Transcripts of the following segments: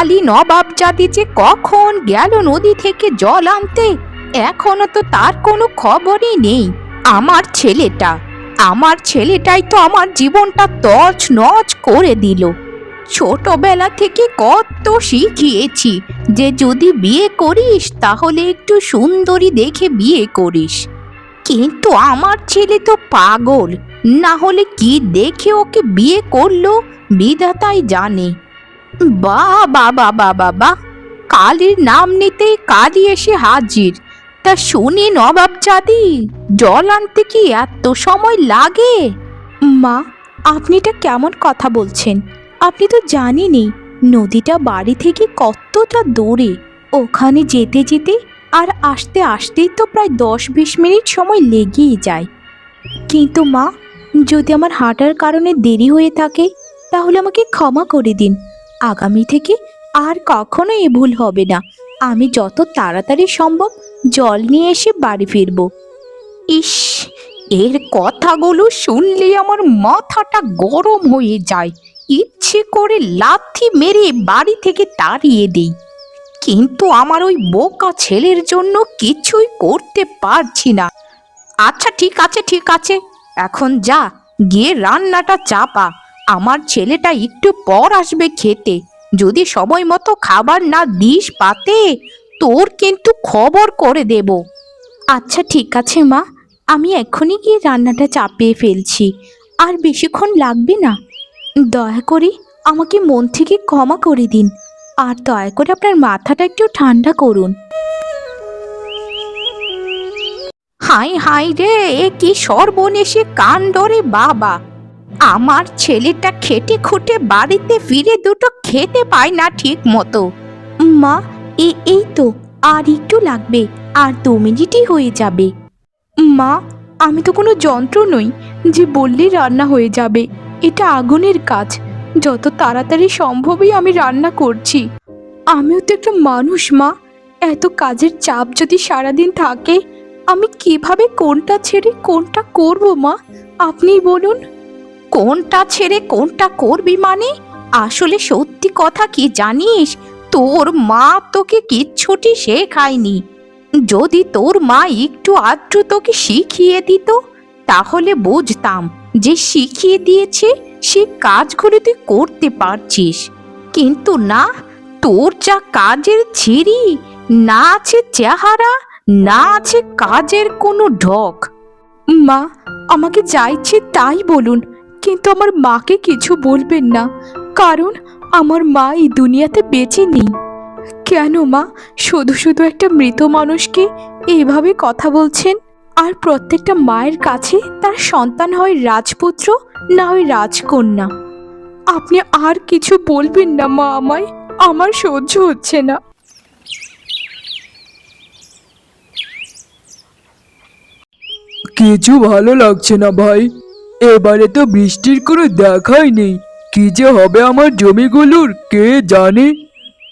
কালী নবাবজাদি যে কখন গেল নদী থেকে জল আনতে, এখনও তো তার কোনো খবরই নেই। আমার ছেলেটা, আমার ছেলেটাই তো আমার জীবনটা তছ নচ করে দিল। ছোটবেলা থেকে কত শিখিয়েছি যে যদি বিয়ে করিস, তাহলে একটু সুন্দরী দেখে বিয়ে করিস। কিন্তু আমার ছেলে তো পাগল, না হলে কি দেখে ওকে বিয়ে করল? বিধাতাই জানে। বা বা বা বা কালীর নাম নিতেই কালী এসে হাজির। তা শুনি নবাব চাঁদি, জল আনতে কি এত সময় লাগে? মা, আপনি এটা কেমন কথা বলছেন? আপনি তো জানেনই, নদীটা বাড়ি থেকে কতটা দূরে। ওখানে যেতে যেতে আর আসতে আসতেই তো প্রায় দশ বিশ মিনিট সময় লেগেই যায়। কিন্তু মা, যদি আমার হাঁটার কারণে দেরি হয়ে থাকে, তাহলে আমাকে ক্ষমা করে দিন। আগামী থেকে আর কখনো এ ভুল হবে না। আমি যত তাড়াতাড়ি সম্ভব জল নিয়ে এসে বাড়ি ফিরব। ইস, এর কথাগুলো শুনলে আমার মাথাটা গরম হয়ে যায়। ইচ্ছে করে লাথি মেরে বাড়ি থেকে তাড়িয়ে দিই। কিন্তু আমার ওই বোকা ছেলের জন্য কিছুই করতে পারছি না। আচ্ছা ঠিক আছে ঠিক আছে। এখন যা, গিয়ে রান্নাটা চাপা। আমার ছেলেটা একটু পর আসবে খেতে। যদি সময় মতো খাবার না দিস পাতে, তোর কিন্তু খবর করে দেব। আচ্ছা ঠিক আছে মা। আমি এখনই গিয়ে রান্নাটা চাপিয়ে ফেলছি। আর বেশিক্ষণ লাগবে না। দয়া করে আমাকে মন থেকে ক্ষমা করে দিন। আর দয়া করে আপনার মাথাটা একটু ঠান্ডা করুন। হাই হাই রে, এ কি সর্বনেশে কাণ্ডরে বাবা। আমার ছেলেটা খেটে খুঁটে বাড়িতে ফিরে দুটো খেতে পায় না ঠিক মতো মা এই তো, আর একটু লাগবে, আর দু মিনিটই হয়ে যাবে। মা, আমি তো কোনো যন্ত্র নই যে বললেই রান্না হয়ে যাবে, এটা আগুনের কাজ, যত তাড়াতাড়ি সম্ভবই আমি রান্না করছি। আমিও তো একটা মানুষ, মা, এত কাজের চাপ যদি সারাদিন থাকে, আমি কীভাবে কোনটা ছেড়ে কোনটা করব, মা? আপনিই বলুন। কোনটা ছেড়ে কোনটা করবি মানে? আসলে সত্যি কথা কি জানিস? তোর মা তোকে কিচ্ছুটি শেখায়নি। যদি তোর মা একটু আধটু তোকে শিখিয়ে দিত, তাহলে বুঝতাম যে শিখিয়ে দিয়েছে সে কাজগুলো তুই করতে পারছিস। কিন্তু না, তোর যা কাজের ছিরি না আছে চেহারা, না আছে কাজের কোনো ঢক। মা, আমাকে যা ইচ্ছে তাই বলুন। কিন্তু আমার মাকে কিছু বলবেন না, কারণ আমার মা এই দুনিয়াতে বেঁচে নেই। কেন মা? শুধু শুধু একটা মৃত মানুষকে এইভাবে কথা বলছেন? আর প্রত্যেকটা মায়ের কাছে তার সন্তান হয় রাজপুত্র, না হয় রাজকন্যা। আপনি আর কিছু বলবেন না মা আমায়, আমার সহ্য হচ্ছে না। কিছু ভালো লাগছে না ভাই। এবারে তো বৃষ্টির কোনো দেখাই নেই। কি যে হবে আমার জমিগুলোর কে জানে?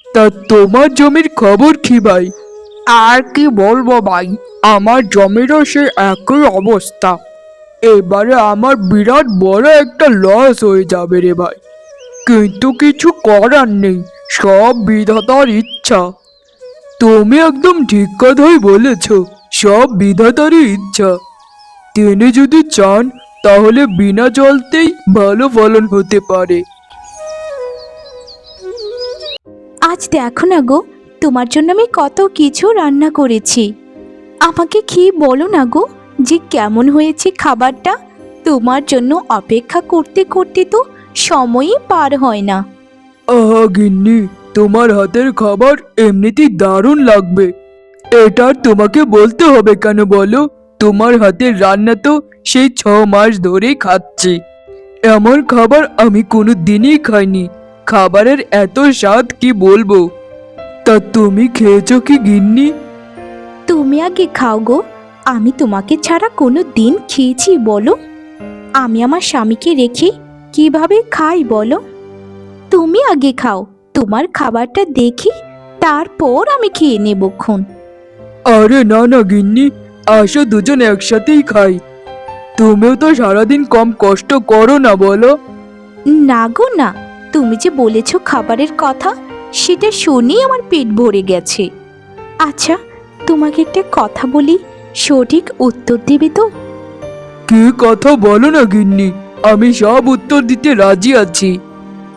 তা তোমার জমির খবর কি ভাই? আর কি বলব ভাই আমার জমিরও সে একই অবস্থা। এবারে আমার বিরাট বড় একটা লস হয়ে যাবে রে ভাই। কিন্তু কিছু করার নেই সব বিধাতার ইচ্ছা। তুমি একদম ঠিক কথাই বলেছ সব বিধাতারই ইচ্ছা। তিনি যদি চান তাহলে বিনা জলতেই ভালো ফলন হতে পারে। আজ দেখো না গো তোমার জন্য আমি কত কিছু রান্না করেছি। আমাকে খেয়ে বলো না গো যে কেমন হয়েছে খাবারটা? তোমার জন্য অপেক্ষা করতে করতে তো সময়ই পার হয় না। আহা গিন্নি তোমার হাতের খাবার এমনিতেই দারুণ লাগবে। এটা আর তোমাকে বলতে হবে কেন বলো? তোমার হাতের রান্না তো সেই ছ মাস ধরেই খাচ্ছি। এমন খাবার আমি কোনো দিনই খাইনি। খাবারের এত স্বাদ কি বলব? তা তুমি খেয়েছো কি গিন্নি? তুমি আগে খাও গো। আমি তোমাকে ছাড়া কোনো দিন খেয়েছি বলো। আমি আমার স্বামীকে রেখে কীভাবে খাই বলো। তুমি আগে খাও। তোমার খাবারটা দেখি তারপর আমি খেয়ে নেবক্ষণ আরে না না গিন্নি। আসো দুজন একসাথেই খাই। তুমিও তো সারাদিন কম কষ্ট করো না বলো। না গো না। তুমি যে বলেছ খাবারের কথা সেটা শুনেই আমার পেট ভরে গেছে। আচ্ছা তোমাকে একটা কথা বলি সঠিক উত্তর দেবে তো? কি কথা বলো না গিন্নি? আমি সব উত্তর দিতে রাজি আছি।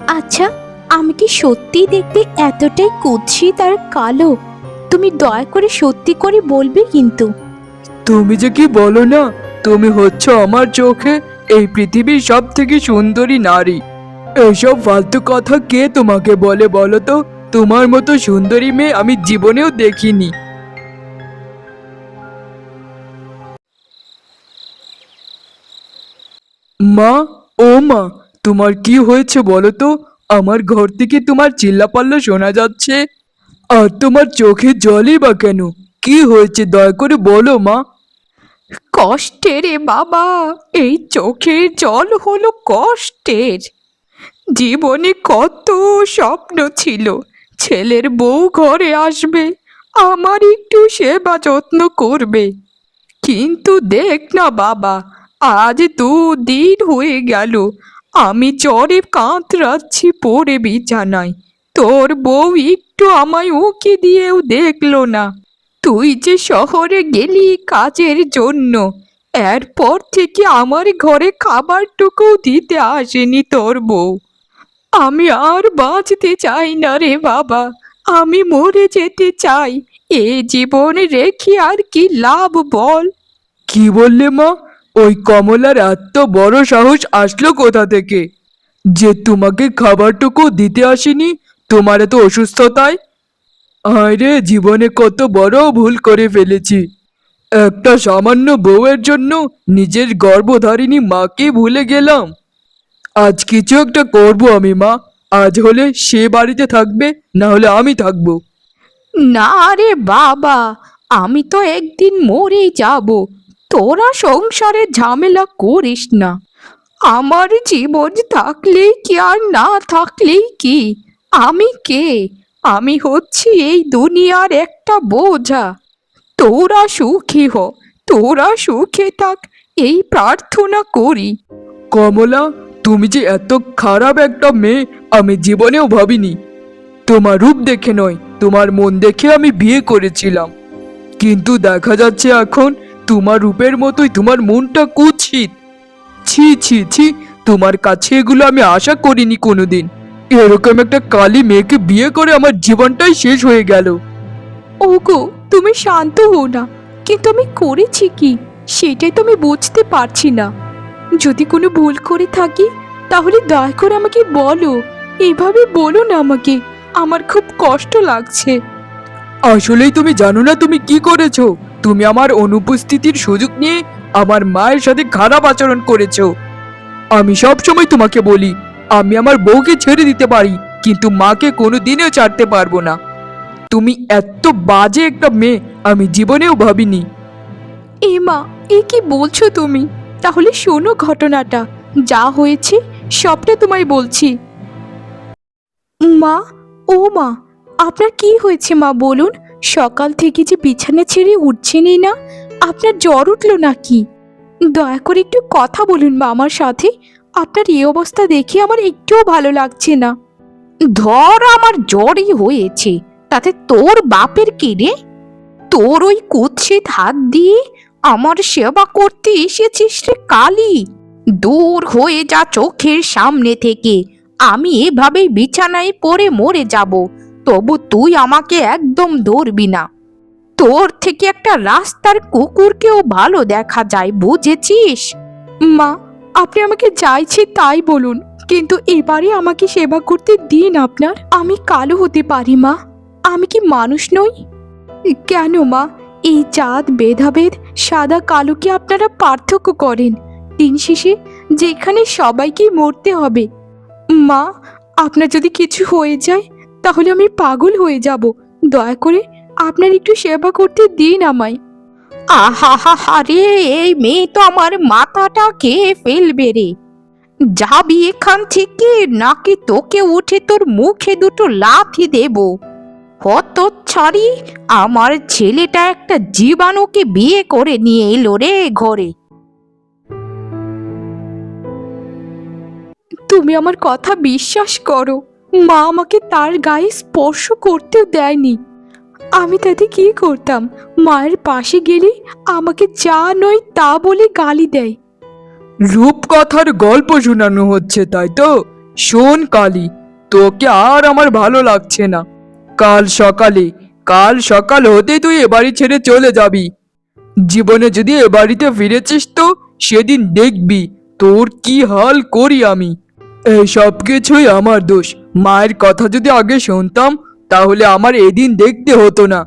আচ্ছা আমি কি সত্যি দেখতে এতটাই কুৎসিত আর কালো? তুমি দয়া করে সত্যি করে বলবে কিন্তু। তুমি যে কি বলো না? তুমি হচ্ছ আমার চোখে এই পৃথিবীর সব থেকে সুন্দরী নারী। এসব ফালতু কথা কে তোমাকে বলে বলো তো? তোমার মতো সুন্দরী মেয়ে আমি জীবনেও দেখিনি। মা, ও মা, তোমার কি হয়েছে বলো তো? আমার ঘর থেকে তোমার চিল্লাপাল্লা শোনা যাচ্ছে। আর তোমার চোখে জলই বা কেন? কি হয়েছে দয়া করে বলো মা। কষ্টের এ বাবা। এই চোখের জল হলো কষ্টের। জীবনে কত স্বপ্ন ছিল। ছেলের বউ ঘরে আসবে, আমার একটু সেবা যত্ন করবে। কিন্তু দেখ না বাবা, আজ দুদিন হয়ে গেল। আমি জ্বরে কাঁতরাচ্ছি পড়ে বিছানায়। তোর বউ একটু আমায় উকি দিয়েও দেখল না। তুই যে শহরে গেলি কাজের জন্য, এরপর থেকে আমার ঘরে খাবারটুকু দিতে আসেনি তোর বউ। আমি আর বাঁচতে চাই না রে বাবা, আমি মরে যেতে চাই, এ জীবন রেখে আর কি লাভ বল? কি বললে মা? ওই কমলার এত বড় সাহস আসলো কোথা থেকে? যে তোমাকে খাবারটুকু দিতে আসেনি, তোমার এত অসুস্থতায়? আরে জীবনে কত বড় ভুল করে ফেলেছি। একটা সামান্য বউয়ের জন্য নিজের গর্ভধারিণী মাকে ভুলে গেলাম। আজ কিছু একটা করব আমি, মা। আজ হলে সে বাড়িতে থাকবে, না হলে আমি থাকব। না রে বাবা, আমি তো একদিন মরেই যাব। তোরা সংসারে ঝামেলা করিস না। আমার জীবন থাকলেই কি আর না থাকলেই কি? আমি কে? আমি হচ্ছি এই দুনিয়ার একটা বোঝা। তোরা সুখী হ, তোরা সুখে থাক, এই প্রার্থনা করি। কমলা, তুমি যে এত খারাপ একটা মেয়ে, আমি জীবনেও ভাবিনি। তোমার রূপ দেখে নয়, তোমার মন দেখে আমি বিয়ে করেছিলাম। কিন্তু দেখা যাচ্ছে এখন, তোমার রূপের মতোই তোমার মনটা কুৎসিত। ছি ছি ছি, তোমার কাছে এগুলো আমি আশা করিনি কোনোদিন। এরকম একটা কালী মেয়েকে বিয়ে করে আমার জীবনটাই শেষ হয়ে গেল। ওগো তুমি শান্ত হও না। কিন্তু আমি করেছি কি? সেটাই তো আমি বুঝতে পারছি না। যদি কোনো ভুল করে থাকি তাহলে দয়া করে আমাকে বলো। এভাবে বলো না আমাকে। আমার খুব কষ্ট লাগছে। আসলেই তুমি জানো না তুমি কি করেছ? তুমি আমার অনুপস্থিতির সুযোগ নিয়ে আমার মায়ের সাথে খারাপ আচরণ করেছ। আমি সব সময় তোমাকে বলি আমি আমার বউকে ছেড়ে দিতে পারি, কিন্তু মাকে কোনো দিনেও ছাড়তে পারব না। তুমি এত বাজে একটা মেয়ে, আমি জীবনেও ভাবিনি। এ মা, এ কি বলছো তুমি? তাহলে শোনো ঘটনাটা। যা হয়েছে, সবটা তোমায় বলছি। মা, ও মা, আপনার কি হয়েছে মা বলুন? সকাল থেকে যে বিছানা ছেড়ে উঠছেনই না, আপনার জ্বর উঠল নাকি? দয়া করে একটু কথা বলুন মা আমার সাথে। আপনার এই অবস্থা দেখে আমার একটুও ভালো লাগছে না। ধর আমার জ্বরই হয়েছে, তাতে তোর বাপের কি রে? তোর ওই কুৎসিত হাত দিয়ে আমার সেবা করতে এসেছিস রে কালি। দূর হয়ে যা চোখের সামনে থেকে, আমি এভাবেই বিছানায় পড়ে মরে যাব, তবু তুই আমাকে একদম ধরবি না। তোর থেকে একটা রাস্তার কুকুরকেও ভালো দেখা যায়, বুঝেছিস? মা আপনি আমাকে চাইছি তাই বলুন, কিন্তু এবারে আমাকে সেবা করতে দিন আপনার। আমি কালো হতে পারি, মা। আমি কি মানুষ নই? কেন, মা? এই চাঁদ ভেদাভেদ, সাদা কালোকে আপনারা পার্থক্য করেন। দিন শেষে যেখানে সবাইকেই মরতে হবে। মা, আপনার যদি কিছু হয়ে যায়, তাহলে আমি পাগল হয়ে যাব। দয়া করে আপনার একটু সেবা করতে দিন আমায়। আহা হা রে, এই মেয়ে তো আমার মাথাটা খেয়ে ফেলবে রে। যাবি এখান থেকে, নাকি তোকে উঠে তোর মুখে দুটো লাথি দেবো। কত ছাড়ি আমার ছেলেটা একটা জীবাণুকে বিয়ে করে নিয়ে এলো রে ঘরে। তুমি আমার কথা বিশ্বাস করো। মা আমাকে তার গায়ে স্পর্শ করতেও দেয়নি। আমি তাতে কি করতাম? মায়ের পাশে গেলে আমাকে যা নয় তা বলে গালি দেয়। রূপকথার গল্প শোনানো হচ্ছে, তাই তো? শোন কালি, তোকে আর আমার ভালো লাগছে না। কাল সকালে, কাল সকাল হতে তুই এ বাড়ি ছেড়ে চলে যাবি। জীবনে যদি এ বাড়িতে ফিরেছিস তো, সেদিন দেখবি তোর কি হাল করি আমি। এই সব কিছুই আমার দোষ। মায়ের কথা যদি আগে শুনতাম তাহলে আমার এদিন দেখতে হতো না।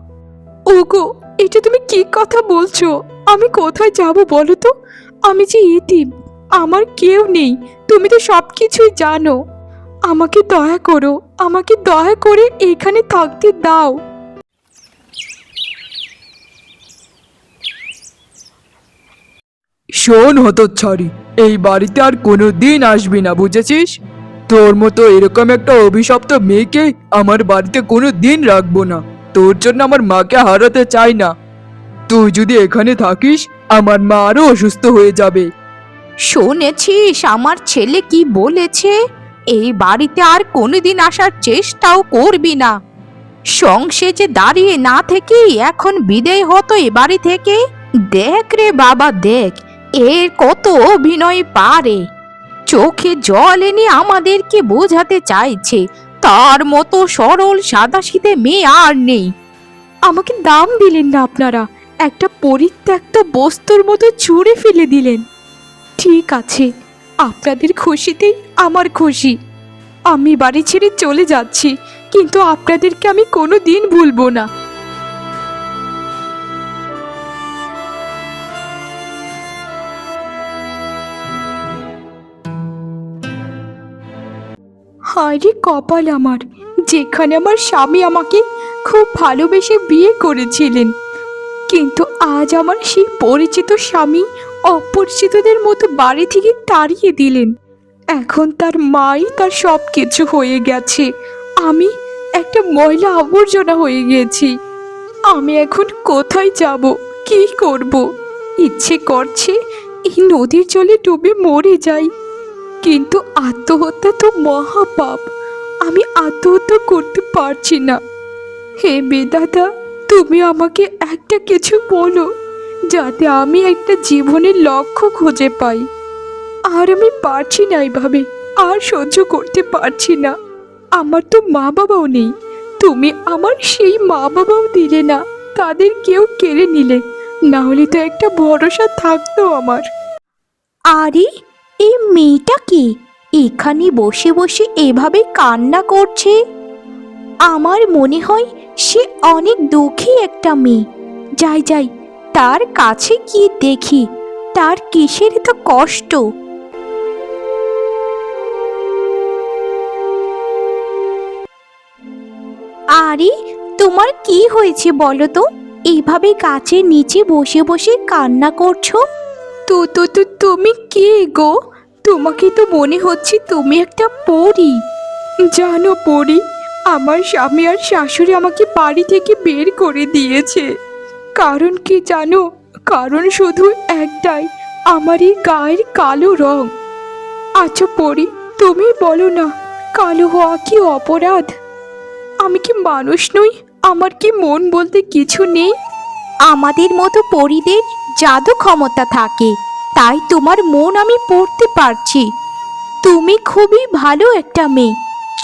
ওগো এটা তুমি কি কথা বলছো? আমি কোথায় যাব বলো তো? আমি যে এতিম আমার কেউ নেই তুমি তো সব কিছুই জানো। আমাকে দয়া করো আমাকে দয়া করে এখানে থাকতে দাও। শোন হতো হতচ্ছাড়ি এই বাড়িতে আর কোনো দিন আসবি না বুঝেছিস? তোর মতো এরকম একটা অভিশপ্ত মেয়েকে আমার বাড়িতে কোনো দিন রাখব না। তোর জন্য আমার মাকে হারাতে চাই না। তুই যদি এখানে থাকিস, আমার মা আরও অসুস্থ হয়ে যাবে। শুনেছিস, আমার ছেলে কি বলেছে? এই বাড়িতে আর কোনোদিন আসার চেষ্টাও করবি না। সংসেজে দাঁড়িয়ে না থেকে এখন বিদেয় হতো এ বাড়ি থেকে? দেখ রে বাবা, দেখ, এর কত অভিনয় পারে। চোখে জল এনে আমাদেরকে বোঝাতে চাইছে। তার মতো সরল সাদাসিধে মেয়ে আর নেই। আমাকে দাম দিলেন না আপনারা। একটা পরিত্যক্ত বস্তুর মতো ছুঁড়ে ফেলে দিলেন। ঠিক আছে, আপনাদের খুশিতেই আমার খুশি। আমি বাড়ি ছেড়ে চলে যাচ্ছি, কিন্তু আপনাদেরকে আমি কোনো দিন ভুলবো না। হায় রে কপাল আমার, যেখানে আমার স্বামী আমাকে খুব ভালোবেসে বিয়ে করেছিলেন। কিন্তু আজ আমার সেই পরিচিত স্বামী অপরিচিতদের মতো বাড়ি থেকে তাড়িয়ে দিলেন। এখন তার মাই তার সব কিছু হয়ে গেছে। আমি একটা ময়লা আবর্জনা হয়ে গেছি। আমি এখন কোথায় যাব? কি করব? ইচ্ছে করছে এই নদীর জলে ডুবে মরে যাই। কিন্তু আত্মহত্যা তো মহাপাপ। আমি আত্মহত্যা করতে পারছি না। হে বেদাদা তুমি আমাকে একটা কিছু বলো, যাতে আমি একটা জীবনের লক্ষ্য খুঁজে পাই। আর আমি পারছি না এইভাবে আর সহ্য করতে পারছি না। আমার তো মা বাবাও নেই। তুমি আমার সেই মা বাবাও দিলে না, তাদের কেউ কেড়ে নিলে। না হলে তো একটা ভরসা থাকতো আমার। আরে এই মেয়েটা কি? এখানে বসে বসে এভাবে কান্না করছে? আমার মনে হয় সে অনেক দুঃখী একটা মেয়ে। যাই যাই, তার কাছে গিয়ে দেখি, তার কিসের তো কষ্ট? আরে, তোমার কি হয়েছে বলো তো? এইভাবে গাছের নিচে বসে বসে কান্না করছ? তো তো তো, তুমি কে গো? তোমাকে তো মনে হচ্ছে তুমি একটা পরী। জানো পরী, আমার স্বামী আর শাশুড়ি আমাকে বাড়ি থেকে বের করে দিয়েছে। কারণ কি জানো? কারণ শুধু একটাই, আমার এই গায়ের কালো রং। আচ্ছা পরি, তুমি বলো না, কালো হওয়া কি অপরাধ? আমি কি মানুষ নই? আমার কি মন বলতে কিছু নেই? আমাদের মতো পরিদের জাদু ক্ষমতা থাকে। তাই তোমার মন আমি পড়তে পারছি। তুমি খুবই ভালো একটা মেয়ে।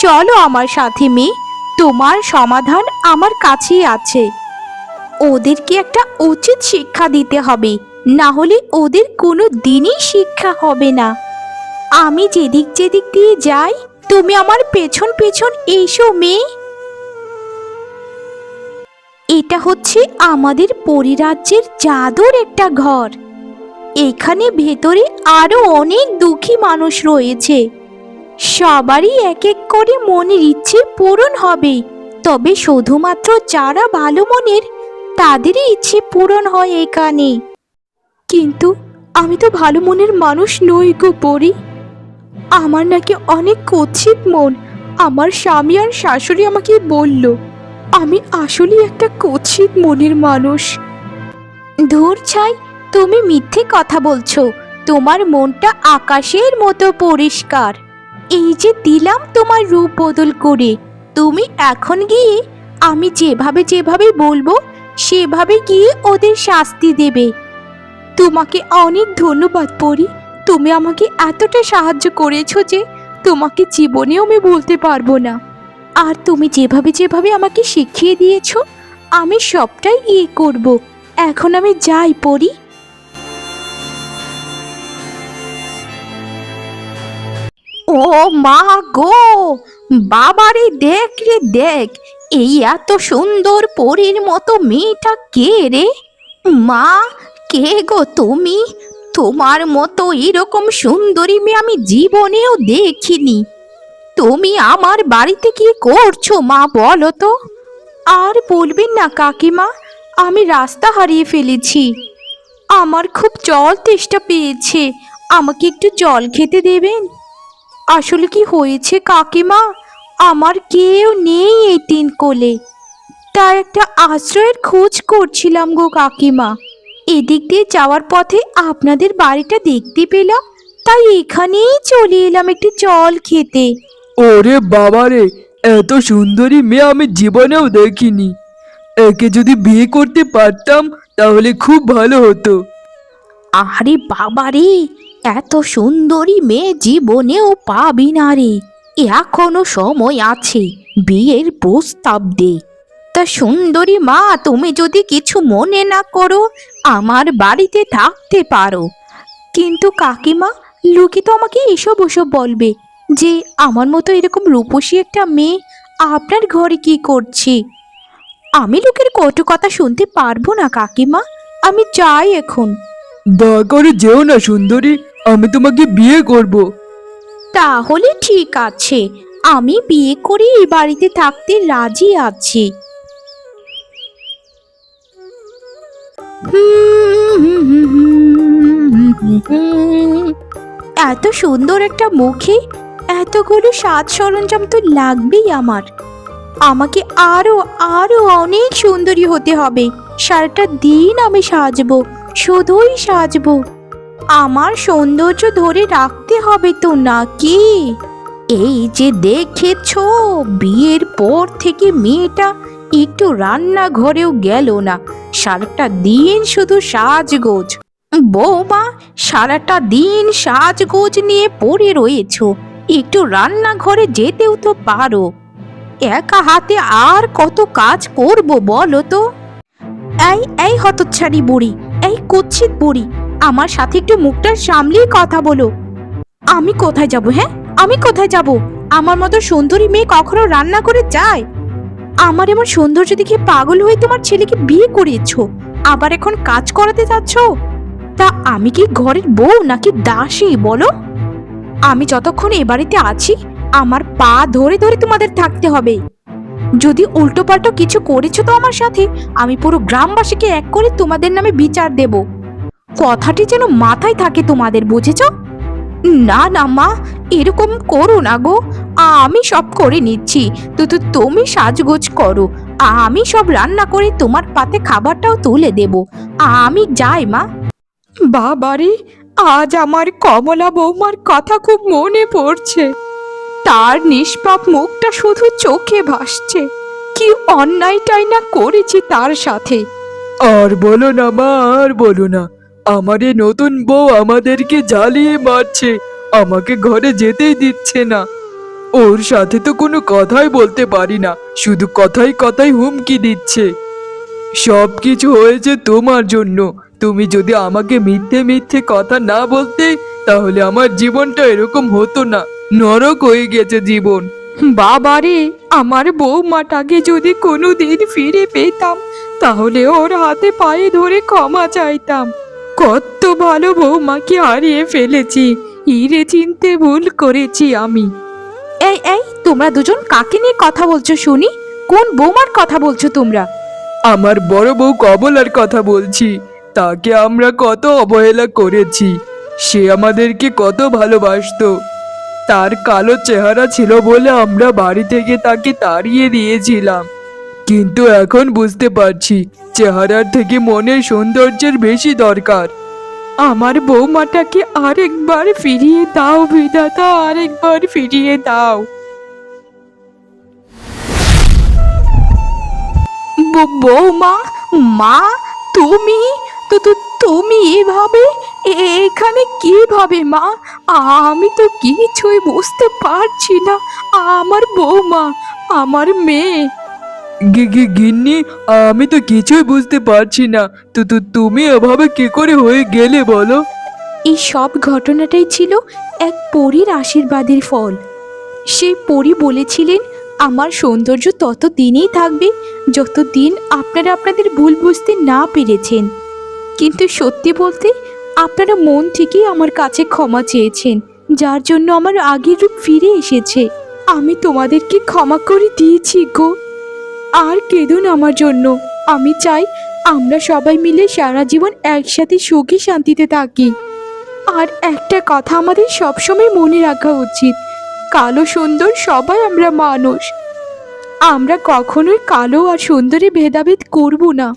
চলো আমার সাথে মেয়ে, তোমার সমাধান আমার কাছেই আছে। ওদেরকে একটা উচিত শিক্ষা দিতে হবে, না হলে ওদের কোনো দিনই শিক্ষা হবে না। আমি যেদিক যেদিক দিয়ে যাই, তুমি আমার পেছন পেছন এসো মেয়ে। এটা হচ্ছে আমাদের পরিরাজ্যের জাদুর একটা ঘর। এখানে ভেতরে আরও অনেক দুঃখী মানুষ রয়েছে। সবারই এক এক করে মনের ইচ্ছে পূরণ হবে। তবে শুধুমাত্র যারা ভালো মনের, তাদেরই ইচ্ছে পূরণ হয় এখানে। কিন্তু আমি তো ভালো মনের মানুষ নই গো পরি। আমার নাকি অনেক কুৎসিত মন। আমার স্বামী আর শাশুড়ি আমাকে বলল, আমি আসলে একটা কুৎসিত মনের মানুষ। ধূর ছাই তুমি মিথ্যে কথা বলছো। তোমার মনটা আকাশের মতো পরিষ্কার। এই যে দিলাম তোমার রূপ বদল করে, তুমি এখন গিয়ে আমি যেভাবে যেভাবে বলব, সেভাবে গিয়ে ওদের শাস্তি দেবে। তোমাকে অনেক ধন্যবাদ, পরি। তুমি আমাকে এতটা সাহায্য করেছ যে তোমাকে জীবনেও আমি বলতে পারব না। আর তুমি যেভাবে যেভাবে আমাকে শিখিয়ে দিয়েছ, আমি সবটাই ইয়ে করব। এখন আমি যাই পড়ি ও মা গো, বাবারে দেখ রে দেখ, এই এত সুন্দর পরীর মতো মেয়েটা কে রে? মা, কে গো তুমি? তোমার মতো এরকম সুন্দরী মেয়ে আমি জীবনেও দেখিনি। তুমি আমার বাড়িতে কি করছ মা বলো তো? আর বলবেন না কাকিমা, আমি রাস্তা হারিয়ে ফেলেছি। আমার খুব জল তেষ্টা পেয়েছে, আমাকে একটু জল খেতে দেবেন? আসলে কি হয়েছে কাকিমা? আমার কেউ নেই এই তিন কোলে। তার একটা আশ্রয়ের খোঁজ করছিলাম গো কাকিমা। এদিক দিয়ে যাওয়ার পথে আপনাদের বাড়িটা দেখতে পেলাম তাই এখানেই চলে এলাম একটু জল খেতে। ওরে বাবা রে এত সুন্দরী মেয়ে আমি জীবনেও দেখিনি। একে যদি বিয়ে করতে পারতাম তাহলে খুব ভালো হতো। আরে বাবা রে এত সুন্দরী মেয়ে জীবনেও পাবি না রে। এখনও সময় আছে, বিয়ের প্রস্তাব দে। তা সুন্দরী মা, তুমি যদি কিছু মনে না করো, আমার বাড়িতে থাকতে পারো। কিন্তু কাকিমা, লোকে তো আমাকে এসব ওসব বলবে যে, আমার মতো এরকম রূপসী একটা মেয়ে আপনার ঘরে কি করছে? আমি লোকের কটু কথা শুনতে পারব না, কাকিমা। আমি চাই এখন। দয়া করে যেও না, সুন্দরী। আমি তোমাকে বিয়ে করব। তাহলে ঠিক আছে। আমি বিয়ে করে এই বাড়িতে থাকতে রাজি আছি। এত সুন্দর একটা মুখে এতগুলো সাজ সরঞ্জাম তো লাগবেই আমার। আমাকে আরও আরও অনেক সুন্দরী হতে হবে। সারাটা দিন আমি সাজবো, শুধুই সাজবো। আমার সৌন্দর্য ধরে রাখতে হবে তো নাকি? এই যে দেখেছ, বিয়ের পর থেকে মেয়েটা একটু রান্নাঘরেও গেল না। সারাটা দিন শুধু সাজগোজ। বৌমা, সারাটা দিন সাজগোজ নিয়ে পড়ে রয়েছো। একটু রান্নাঘরে যেতেও তো পারো। একা হাতে আর কত কাজ করব বলো তো? এই এই হতচ্ছাড়ি বুড়ি, এই কুচ্ছিত বুড়ি আমার সাথে একটু মুখটা সামলিয়ে কথা বলো। আমি কোথায় যাব হ্যাঁ? আমি কোথায় যাব? আমার মতো সুন্দরী মেয়ে কখনো রান্না করে যায়? আমার এমন সৌন্দর্য দেখে পাগল হয়ে তোমার ছেলেকে বিয়ে করিয়েছ? আবার এখন কাজ করাতে যাচ্ছ? তা আমি কি ঘরের বউ নাকি দাসী, বলো? আমি যতক্ষণ এ বাড়িতে আছি, আমার পা ধরে ধরে তোমাদের থাকতে হবে। যদি উল্টো পাল্টো কিছু করেছ তো আমার সাথে, আমি পুরো গ্রামবাসীকে এক করে তোমাদের নামে বিচার দেব। কথাটি যেন মাথায় থাকে তোমাদের বুঝেছ? না না মা এরকম করো না গো। আমি সব করে নিচ্ছি। তো তো তুমি সাজগোজ করো। আমি সব রান্না করে তোমার পাতে খাবারটাও তুলে দেব। আমি যাই মা। বাবারে আজ আমার কমলা বৌমার কথা খুব মনে পড়ছে। তার নিষ্পাপ মুখটা শুধু চোখে ভাসছে। কি অন্যায়টাই না করেছি তার সাথে। আর বলো না মা আর বলো না। আমার নতুন বউ আমাদেরকে জ্বালিয়ে মারছে, আমাকে ঘরে যেতেই দিচ্ছে না। ওর সাথে তো কোনো কথাই বলতে পারি না, শুধু কথাই কথাই হুমকি দিচ্ছে। সব কিছু হয়েছে তোমার জন্য। তুমি যদি আমাকে মিথ্যে মিথ্যে কথা না বলতে, তাহলে আমার জীবনটা এরকম হতো না। নরক হয়ে গেছে জীবন। বাবারে আমার বৌমাটাকে যদি কোনো দিন ফিরে পেতাম, তাহলে ওর হাতে পায়ে ধরে ক্ষমা চাইতাম। কত ভালো বৌমাকে হারিয়ে ফেলেছি। ইরে চিনতে ভুল করেছি আমি। এই এই তোমরা দুজন কাকে নিয়ে কথা বলছো শুনি? কোন বৌমার কথা বলছো তোমরা? আমার বড় বউ কবলার কথা বলছি। তাকে আমরা কত অবহেলা করেছি। সে আমাদেরকে কত ভালোবাসতো। তার কালো চেহারা ছিল বলে আমরা বাড়ি থেকে তাকে তাড়িয়ে দিয়েছিলাম। কিন্তু এখন বুঝতে পারছি, চেহারার থেকে মনের সৌন্দর্যের বেশি দরকার। আমার বৌমাটাকে আরেকবার ফিরিয়ে দাও, বিধাতা, আরেকবার ফিরিয়ে দাও। বৌমা, মা, তুমি? তো তো, তুমি এভাবে? এখানে কীভাবে, মা? আমি তো কিছুই বুঝতে পারছি না। আমার বৌমা, আমার মেয়ে গিন্নি, আমি তো কিছুই বুঝতে পারছি না। তো তুমি এভাবে কি করে হয়ে গেলে বলো? এই সব ঘটনাটাই ছিল এক পরীর আশীর্বাদের ফল। সেই পরী বলেছিলেন, আমার সৌন্দর্য তত দিনই থাকবে যতদিন আপনারা আপনাদের ভুল বুঝতে না পেরেছেন। কিন্তু সত্যি বলতে, আপনারা মন থেকেই আমার কাছে ক্ষমা চেয়েছেন, যার জন্য আমার আগের রূপ ফিরে এসেছে। আমি তোমাদেরকে ক্ষমা করে দিয়েছি গো। আর কেঁদুন আমার জন্য। আমি চাই আমরা সবাই মিলে সারা জীবন একসাথে সুখে শান্তিতে থাকি। আর একটা কথা আমাদের সবসময় মনে রাখা উচিত। কালো সুন্দর সবাই আমরা মানুষ। আমরা কখনোই কালো আর সুন্দরী ভেদাভেদ করব না।